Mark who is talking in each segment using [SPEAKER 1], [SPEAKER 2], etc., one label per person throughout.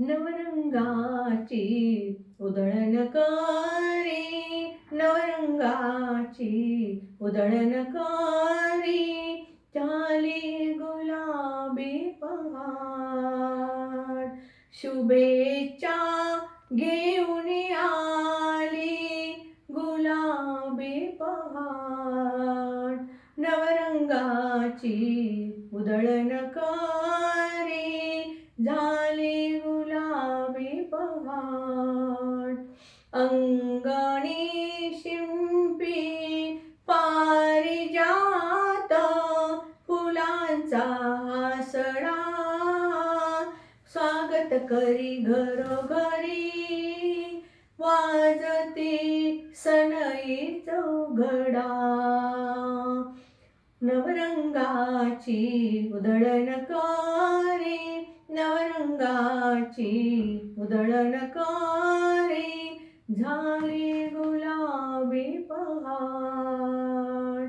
[SPEAKER 1] नवरंगाची उधळणकारी नवरंगाची उधळणकारी चाली गुलाबी पहाड. शुभेच्छा घेऊन आली गुलाबी पहाड. नवरंगाची उधळणकारी वाट अंगणी शिंपी पारिजात फुलांचा सडा स्वागत करी घरोघरी वाजती सनई चौघडा नवरंगाची उधळणकारी नवरंगाची उधळणकारी झाली गुलाबी पहाड.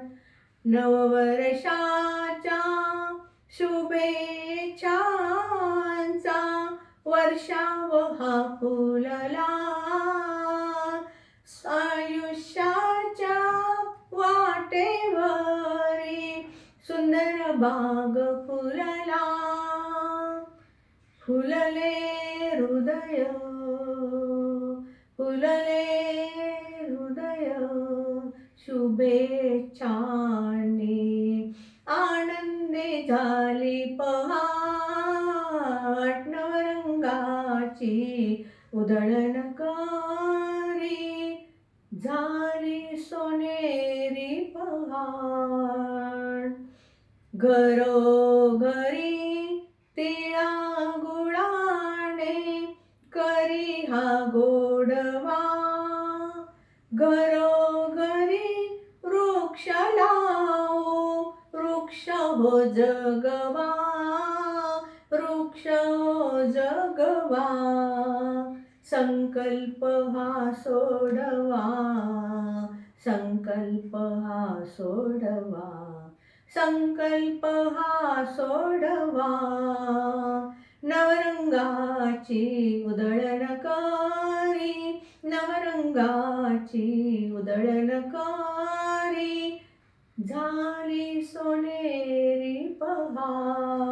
[SPEAKER 1] नववर्षाच्या शुभेच्छांचा वर्षाव हा फुलला. आयुष्याच्या वाटेवरी सुंदर बाग फुलला. फुलले हृदय फुलले हृदय शुभेच्छाने आनंदे झाली पहाट नवरंगाची उधळणकारी झाली सोनेरी पहाड घरोघरी तिळा हा गोडवा. घरोघरी वृक्ष लाओ वृक्ष हो जगवा वृक्ष हो जगवा. संकल्प हा सोडवा संकल्प हा सोडवा. संकल्प हा सोडवा. नवरंगाची उदळनकारी नवरंगाची उदळनकारी झाली सोनेरी पहा